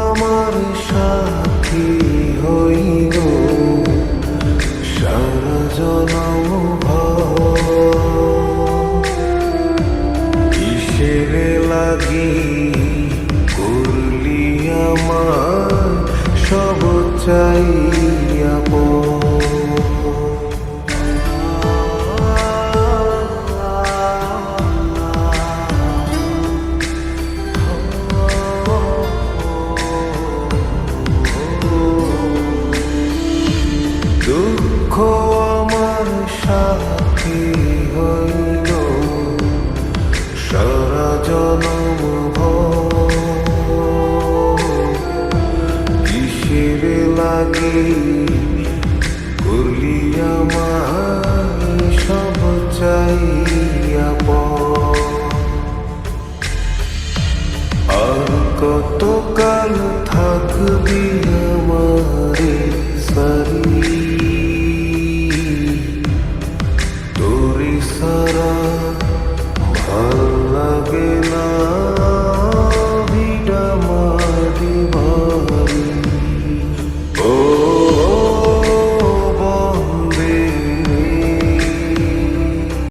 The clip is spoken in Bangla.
আমার সাথী হইল সারা জনম কিসের লাগি করলি আমার? সব চাইয়া সারা জনম কিসের লাগে করলি আমায় সব চাইয়া আর কত কাল থাকবি আমারে সারি তোরে সারা